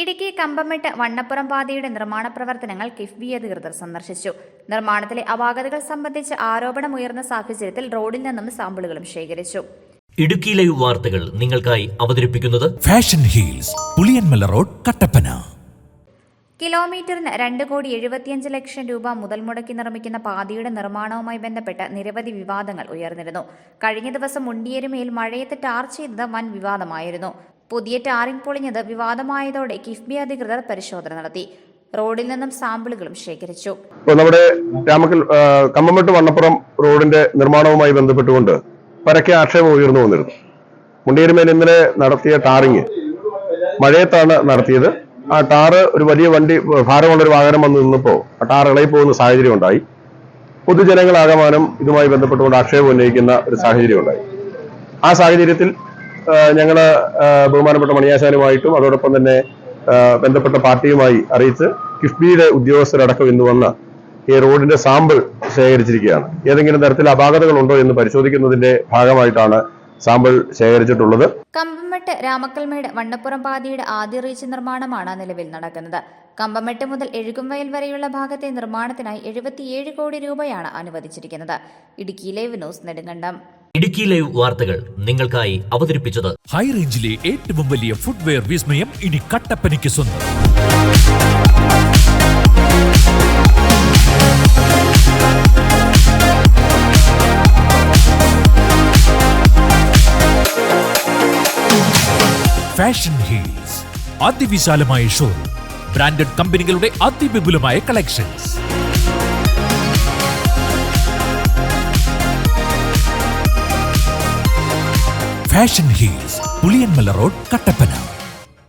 ഇടുക്കി കമ്പമെട്ട് വണ്ണപ്പുറം പാതയുടെ നിർമ്മാണ പ്രവർത്തനങ്ങൾ കിഫ്ബി അധികൃതർ സന്ദർശിച്ചു. നിർമ്മാണത്തിലെ അപാകതകൾ സംബന്ധിച്ച് ആരോപണമുയർന്ന സാഹചര്യത്തിൽ റോഡിൽ നിന്നും സാമ്പിളുകളും ശേഖരിച്ചു. ഇടുക്കി ലൈവ് വാർത്തകൾ നിങ്ങൾക്കായി അവതരിപ്പിക്കുന്നത് fashion heels Puliyanmala road Kattappana. കിലോമീറ്ററിന് രണ്ട് കോടി എഴുപത്തിയഞ്ച് ലക്ഷം രൂപ മുതൽ മുടക്കി നിർമ്മിക്കുന്ന പാതയുടെ നിർമ്മാണവുമായി ബന്ധപ്പെട്ട് നിരവധി വിവാദങ്ങൾ ഉയർന്നിരുന്നു. കഴിഞ്ഞ ദിവസം മുണ്ടിയേരുമേൽ മഴയത്ത് ടാർ ചെയ്തത് വൻ വിവാദമായിരുന്നു. പുതിയ ടാറിംഗ് പൊളിഞ്ഞത് വിവാദമായതോടെ കിഫ്ബി അധികൃതർ പരിശോധന നടത്തി. റോഡിൽ നിന്നും സാമ്പിളുകളും ശേഖരിച്ചു. നമ്മുടെ രാമക്കൽ വണ്ണപ്പുറം റോഡിന്റെ നിർമ്മാണവുമായി ബന്ധപ്പെട്ടുകൊണ്ട് പരക്കെ ആക്ഷേപം ഉയർന്നു വന്നിരുന്നു. മുണ്ടിയരുമേൽ ഇന്നലെ നടത്തിയ ടാറിങ് മഴയത്താണ് നടത്തിയത്. ആ ടാറ് ഒരു വലിയ വണ്ടി ഭാരമുള്ള ഒരു വാഹനം വന്ന് നിന്നപ്പോൾ ആ ടാർ ഇളകി പോകുന്ന സാഹചര്യം ഉണ്ടായി. പൊതുജനങ്ങളാകമാനം ഇതുമായി ബന്ധപ്പെട്ടുകൊണ്ട് ആക്ഷേപം ഉന്നയിക്കുന്ന ഒരു സാഹചര്യം ഉണ്ടായി. ആ സാഹചര്യത്തിൽ ആ, ബഹുമാനപ്പെട്ട മണിയാശാനുമായിട്ടും അതോടൊപ്പം തന്നെ ബന്ധപ്പെട്ട പാർട്ടിയുമായി അറിയിച്ച് കിഫ്ബിയുടെ ഉദ്യോഗസ്ഥരടക്കം ഇന്ന് വന്ന ഈ റോഡിന്റെ സാമ്പിൾ ശേഖരിച്ചിരിക്കുകയാണ്. ഏതെങ്കിലും തരത്തിൽ അപാകതകൾ ഉണ്ടോ എന്ന് പരിശോധിക്കുന്നതിന്റെ ഭാഗമായിട്ടാണ് സാമ്പിൾ ശേഖരിച്ചിട്ടുള്ളത്. കമ്പമെട്ട് രാമക്കൽമേട് വണ്ണപ്പുറം പാതയുടെ ആദ്യ റീച്ച് നിർമ്മാണമാണ് നിലവിൽ നടക്കുന്നത്. കമ്പമെട്ട് മുതൽ എഴുകുംവയൽ വരെയുള്ള ഭാഗത്തെ നിർമ്മാണത്തിനായി എഴുപത്തിയേഴ് കോടി രൂപയാണ് അനുവദിച്ചിരിക്കുന്നത്. Idukki live news Nedumkandam. Idukki live വാർത്തകൾ നിങ്ങൾക്കായി അവതരിപ്പിച്ചത്. ഹൈ റേഞ്ചിലെ ഏറ്റവും വലിയ ഫുട്വെയർ വിസ്മയം ഇനി കട്ടപ്പനയ്ക്ക് സ്വന്തം. ഫാഷൻ ഹീൽസ് അതിവിശാലമായ ഷോറൂം ബ്രാൻഡഡ് കമ്പനികളുടെ അതിവിപുലമായ collections fashion heels Puliyanmala road Kattappana.